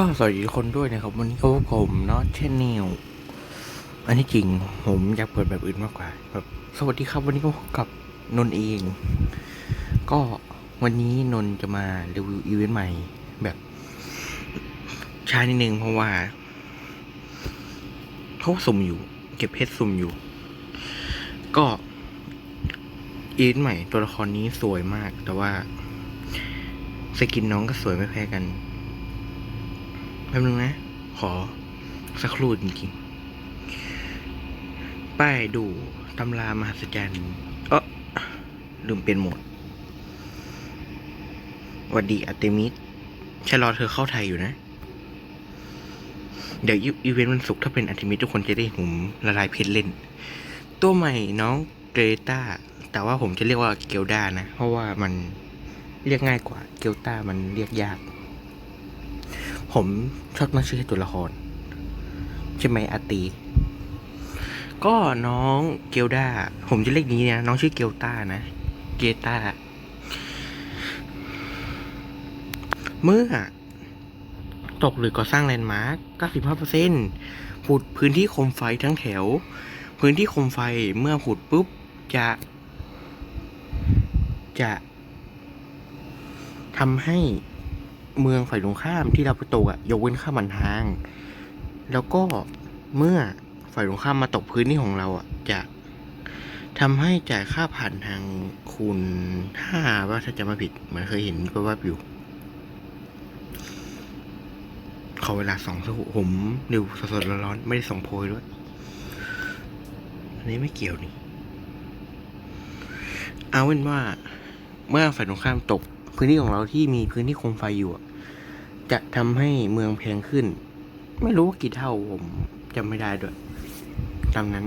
ก็สวัสดีทุกคนด้วยนะครับ วันนี้ก็ผมเนาะเช่นนิวอันที่จริงผมอยากเปิดแบบอื่นมากกว่าแบบสวัสดีครับ วันนี้ก็พบกับนนท์เอง ก็วันนี้นนท์จะมารีวิวอีเวนต์ใหม่แบบช้านิดนึงเพราะว่าเขาสุ่มอยู่ เก็บเพชรสุ่มอยู่ ก็อีเวนต์ใหม่ตัวละครนี้สวยมาก แต่ว่าสกินน้องก็สวยไม่แพ้กัน แป๊บนึงนะ ขอสักครู่จริงๆ ป้ายดูตำรามหัศจรรย์เออลืมเป็นหมดหวัดดีอาร์เตมิสฉันรอเธอเข้าไทยอยู่นะ เดี๋ยวอีเวนต์วันศุกร์ถ้าเป็นอาร์เตมิสทุกคนจะได้ห็นผมละลายเพชรเล่น ตัวใหม่น้องเกรตาแต่ว่าผมจะเรียกว่าเกลดานะ เพราะว่ามันเรียกง่ายกว่า เกลตามันเรียกยาก ผมชอบตั้งชื่อให้ตัวละครใช่ไหมอาตี ก็น้องเกลดาผมจะเรียกนี้นะน้องชื่อเกลตานะ เกตาเมื่อ ตกหรือก่อสร้างแลนด์มาร์ก95%ผุดพื้นที่คมไฟทั้งแถว พื้นที่คมไฟเมื่อผุดปุ๊บ จะ จะทำให้ เมืองฝ่ายตรงข้ามที่เราไปตกอะยกเว้นข้ามบันทาง แล้วก็เมื่อฝ่ายตรงข้ามมาตกพื้นที่ของเราอะจะทำให้จ่ายค่าผ่านทางคูณห้าว่าถ้าจะมาผิดเหมือนเคยเห็นก็ว่าอยู่ขอเวลาสองสักครู่ผมดูสดๆร้อนๆไม่ได้ส่งโพยด้วย อันนี้ไม่เกี่ยวนี่ เอาเป็นว่า เมื่อฝ่ายตรงข้ามตก พื้นที่ของเราที่มีพื้นที่โคมไฟอยู่อะ จะทำให้เมืองแพงขึ้น ไม่รู้ว่ากี่เท่าผมจำไม่ได้ด้วยตามนั้น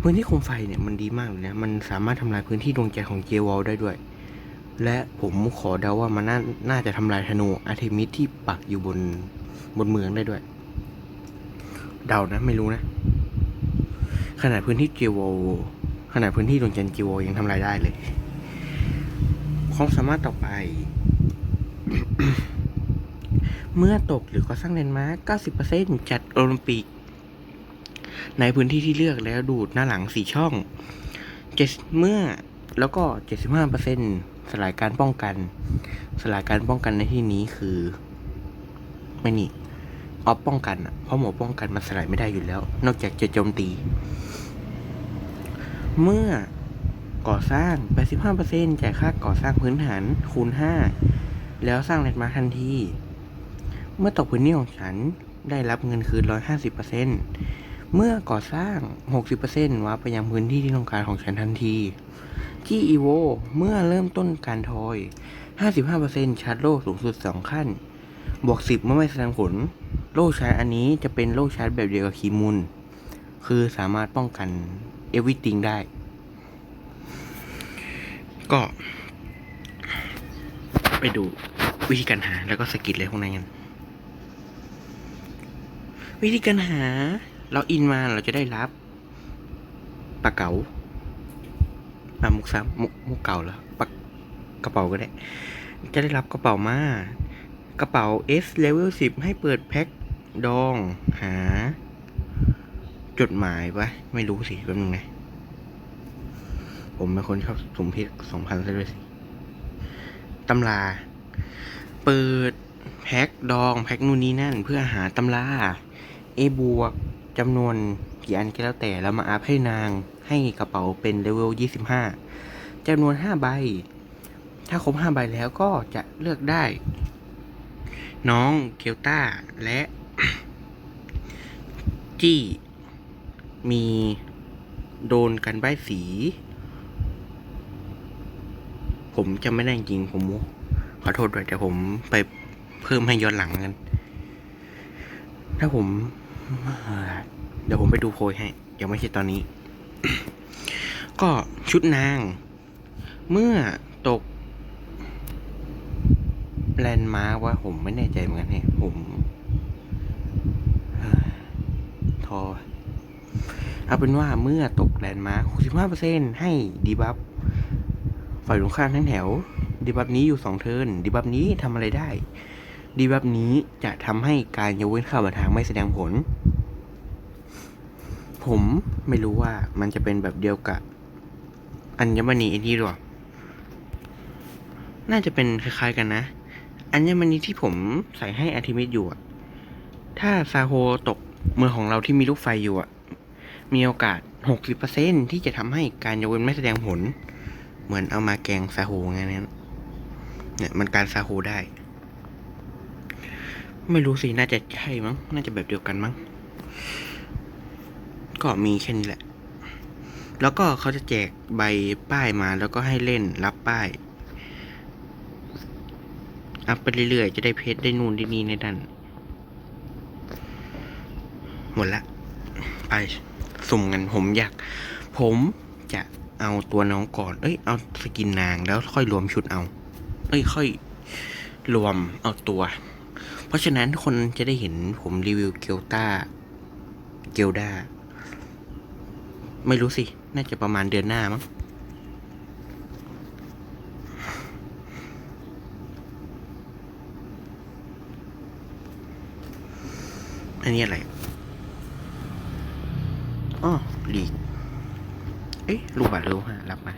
พื้นที่โคมไฟเนี่ยมันดีมากเลยนะมันสามารถทำลายพื้นที่ดวงใจของเจวอลได้ด้วย และผมขอเดาว่ามันน่านาจะทำลายธนูอาร์เทมิสที่ปักอยู่บนบนเมืองได้ด้วย เดานะไม่รู้นะ ขนาดพื้นที่เจวอลขนาดพื้นที่ดวงจันทร์เจวอลยังทำลายได้เลยความสามารถต่อไป เมื่อตกหรือก่อสร้างแลนด์มาร์ก90%จัดโอลิมปิก ในพื้นที่ที่เลือกแล้วดูดหน้าหลังสี่ช่องเจ็ดเมื่อแล้วก็ 75%สลายการป้องกัน สลายการป้องกันในที่นี้คือไม่นี่ออฟป้องกันอะเพราะหมอป้องกันมันสลายไม่ได้อยู่แล้ว นอกจากจะโจมตี เมื่อก่อสร้าง 85%จ่ายค่าก่อสร้างพื้นฐานคูณ 5 แล้วสร้างแลนด์มาร์คทันที เมื่อตกพื้นที่ของฉันได้รับเงินคืน 150%เมื่อก่อสร้าง 60%วาร์ปไปยังพื้นที่ที่ต้องการของฉันทันทีที่อีโวเมื่อเริ่มต้นการทอย 55%ชาร์จโล่สูงสุด 2 ขั้น บวก 10 เมื่อไม่แสดงผล โล่ชาร์จอันนี้จะเป็นโล่ชาร์จแบบเดียวกับคีมุน คือสามารถป้องกันเอวิติงได้ ก็ ไปดูวิธีการหาแล้วก็สกิลเลยพวกนั้นกัน วิธีการหา เราอินมาเราจะได้รับปากเก๋าอะมุกซ้ำมุกมุกเก่าเหรอปากกระเป๋าก็ได้ จะได้รับกระเป๋ามากระเป๋า S level 10 ให้เปิดแพ็คดองหา จดหมายปะไม่รู้สิแป๊บนึงนะผมเป็นคนชอบสมเพศสองพันซะด้วยสิตำรา เปิดแพ็คดองแพ็คนู่นนี่นั่น เพื่อหาตำรา เอบวกจำนวนกี่อันก็แล้วแต่แล้วมาอัพให้นางให้กระเป๋าเป็นเลเวล 25จำนวน 5 ใบ ถ้าครบ 5 ใบแล้วก็จะเลือกได้ น้องเคียวต้าและ จี้ มีโดนกันใบายสี ผมจำไม่ได้จริง ผมขอโทษด้วยแต่ผมไปเพิ่มให้ย้อนหลังกัน ถ้าผม เดี๋ยวผมไปดูโพยให้ ยังไม่ใช่ตอนนี้ ก็ชุดนาง เมื่อตก แลนด์มาร์กว่าผมไม่แน่ใจเหมือนกันเนี่ยผมทอเอาเป็นว่าเมื่อตกแลนด์มาร์ก65%ให้ดีบัฟฝ่ายตรงข้ามทั้งแถว ดีบัฟนี้อยู่สองเทิร์น ดีบัฟนี้ทำอะไรได้ ดีแบบนี้จะทำให้การยกเว้นค่าบันทางไม่แสดงผล ผมไม่รู้ว่ามันจะเป็นแบบเดียวกับ อัญมณีอ้นี่หรอ น่าจะเป็นคล้ายๆกันนะ อัญมณีที่ผมใส่ให้อาร์ทิมิสอยู่อะถ้าซาโฮตกเมืองของเราที่มีลูกไฟอยู่อะมีโอกาส 60%ที่จะทำให้การยกเว้นไม่แสดงผล เหมือนเอามาแกงซาโฮไงนั้นเนี่ยมันการซาโฮได้ ไม่รู้สิ น่าจะใช่มั้ง น่าจะแบบเดียวกันมั้ง ก็มีแค่นี้แหละ แล้วก็เขาจะแจกใบป้ายมาแล้วก็ให้เล่นรับป้าย อัพไปเรื่อยๆ จะได้เพชรได้นู่นได้นี่ในดันหมดละ ไปสุ่มกันผมอยาก ผมจะเอาตัวน้องก่อน เอ้ย เอาสกินนางแล้วค่อยรวมชุดเอา เอ้ย ค่อยรวมเอาตัว เพราะฉะนั้นทุกคนจะได้เห็นผมรีวิวเกลตาเกลดา ไม่รู้สิ น่าจะประมาณเดือนหน้ามั้ง อันนี้อะไรอ๋อลีก เอ๊ะ ลูกบาทรู้ฮะ รับมา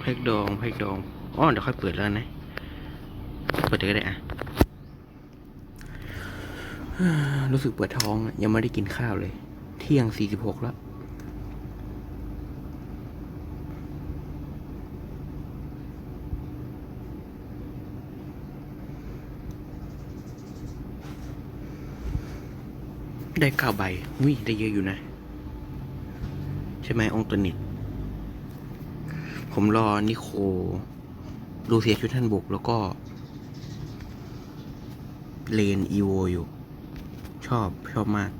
เพกดองเพกดองอ๋อเดี๋ยวค่อยเปิดแล้วนะ เปิดเลยก็ได้อะ รู้สึกปวดท้องยังไม่ได้กินข้าวเลย เที่ยงสี่สิบหกแล้ว ได้เก้าใบวิได้เยอะอยู่นะ ใช่ไหมองค์ตัวนิดผมรอนิโคลูเซียชุดท่านบุกแล้วก็ เลนอีโวอยู่ อบชอบมาก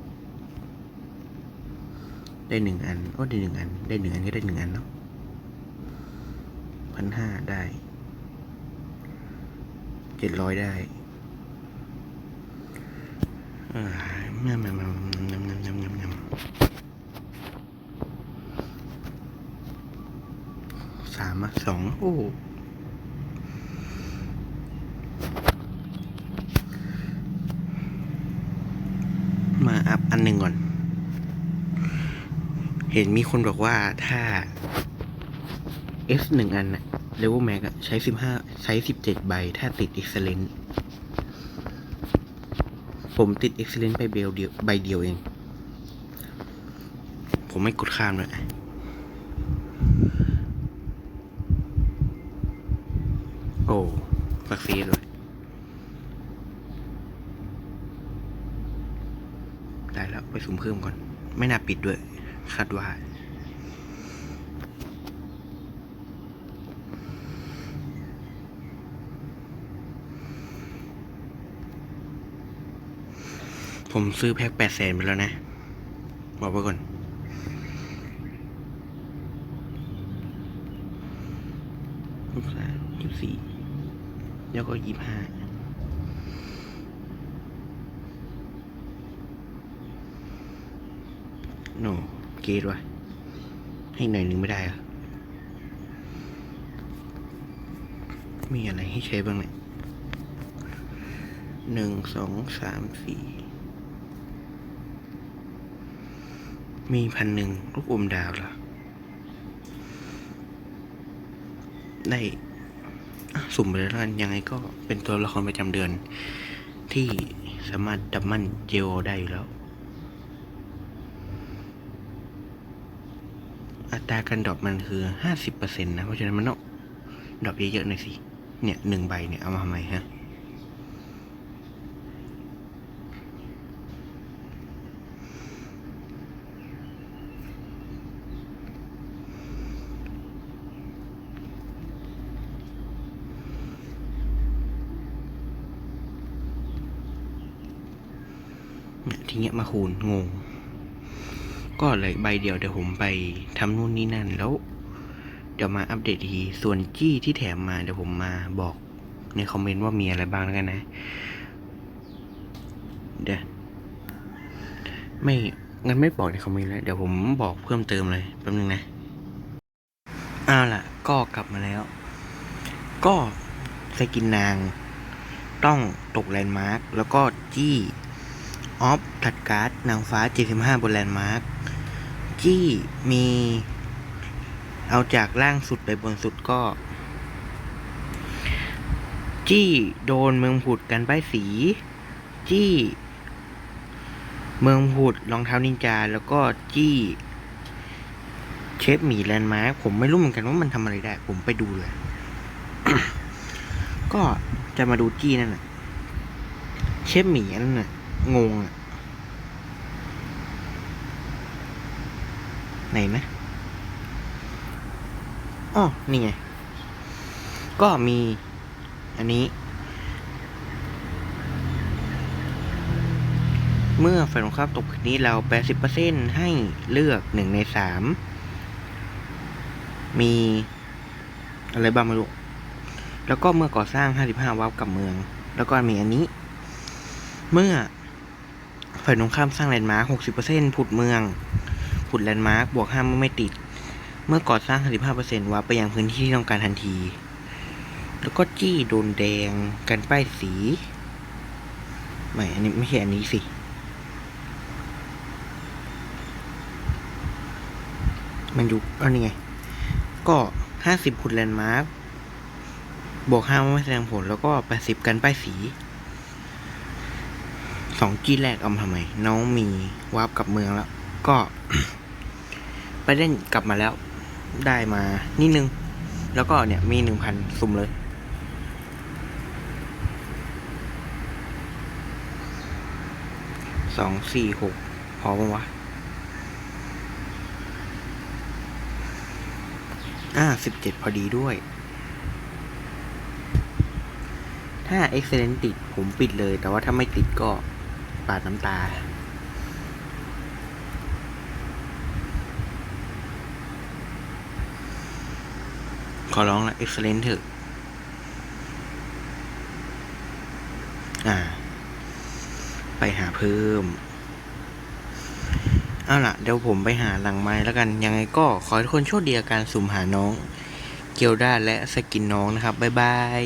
ได้หนึ่งอันก็ได้หนึ่งอัน ได้หนึ่งอันก็ได้หนึ่งอันเนาะพันห้าได้เจ็ดร้อยได้เอองามงามงามงามงามงามงามงามสามอะสองโอ้ มาอัพอัน หนึ่งก่อน เห็นมีคนบอกว่าถ้า S หนึ่งอันน่ะเลเวลแม็กใช้สิบห้าใช้สิบเจ็ดใบ ถ้าติด Excellent ผมติด Excellent ไปเบลเดียวใบเดียวเอง ผมไม่กดข้ามเลยโอ้สักซีเลย ไปสุ่มเพิ่มก่อน ไม่น่าปิดด้วย คาดว่า ผมซื้อแพ็คแปดแสนไปแล้วนะ บอกไว้ก่อนยี่สามยี่สี่แล้วก็ยี่ห้า โนเกตวะให้หน่อยหนึ่งไม่ได้เหรอะมีอะไรให้ใช้บ้างเนี่ยหนึ่งสองสามสี่มีพันหนึ่งลูกอมดาวเหรอ ได้สุ่มไปแล้วกันยังไงก็เป็นตัวละครประจำเดือน ที่สามารถดับมันเจโอได้อยู่แล้ว อัตราการดรอปมันคือห้าสิบเปอร์เซ็นต์นะ เพราะฉะนั้นมันต้องดรอปเยอะๆหน่อยสิ เนี่ยหนึ่งใบเนี่ยเอามาทำไมฮะเนี่ยทีเนี้ยมาคูณงง ก็เลยใบเดียวเดี๋ยวผมไปทำนู่นนี่นั่นแล้ว เดี๋ยวมาอัปเดตทีส่วนจี้ที่แถมมาเดี๋ยวผมมาบอกในคอมเมนต์ว่ามีอะไรบ้างแล้วกันนะ เดี๋ยวไม่งั้นไม่บอกในคอมเมนต์แล้วเดี๋ยวผมบอกเพิ่มเติมเลยแป๊บนึงนะเอาล่ะ ก็กลับมาแล้ว ก็สกินนาง ต้องตกแลนด์มาร์กแล้วก็จี้ออฟถัดการ์ดนางฟ้า 75 บนแลนด์มาร์ก จี้มีเอาจากล่างสุดไปบนสุดก็ จี้โดนเมืองผุดกันป้ายสี จี้ เมืองผุดรองเท้านินจา แล้วก็จี้เชฟหมีแลนด์มาร์คผมไม่รู้เหมือนกันว่ามันทำอะไรได้ ผมไปดูเลย ก็จะมาดูจี้นั่นแหละเชฟหมีนั่นน่ะงงอะ ไหนนะอ๋อนี่ไง ก็มีอันนี้ เมื่อฝ่ายตรงข้ามตกคืนนี้เรา80%ให้เลือกหนึ่งในสามมี อะไรบ้างไม่รู้แล้วก็เมื่อก่อสร้าง 55 วับกับเมือง แล้วก็มีอันนี้ เมื่อฝ่ายตรงข้ามสร้างแลนด์มาร์ค60%ผุดเมือง ผุดแลนด์มาร์คบวก5เมื่อไม่ติด เมื่อก่อสร้าง 55%วับไปยังพื้นที่ที่ต้องการทันที แล้วก็จี้โดนแดงกันป้ายสี ไม่อันนี้ไม่ใช่อันนี้สิมันอยู่อันนี้ไง ก็ห้าสิบขุดแลนด์มาร์คบวกห้าไม่แสดงผล แล้วก็แปดสิบกันป้ายสีสองจีแรกเอามาทำไม น้องมีวาร์ปกับเมืองแล้ว ก็ ไปเล่นกลับมาแล้วได้มานิดนึง แล้วก็เนี่ยมีหนึ่งพันสุ่มเลย สองสี่หกพอปะวะ อ่าสิบเจ็ดพอดีด้วย ถ้า excellent ติดผมปิดเลย แต่ว่าถ้าไม่ติดก็ปาดน้ำตา ขอร้องละเอ็กซ์เลนเถอะ อ่า ไปหาเพิ่ม เอาล่ะ เดี๋ยวผมไปหาหลังไม้แล้วกัน ยังไงก็ขอให้ทุกคนโชคดีกับการสุ่มหาน้อง เกียวด้าและสกินน้องนะครับ บ๊ายบาย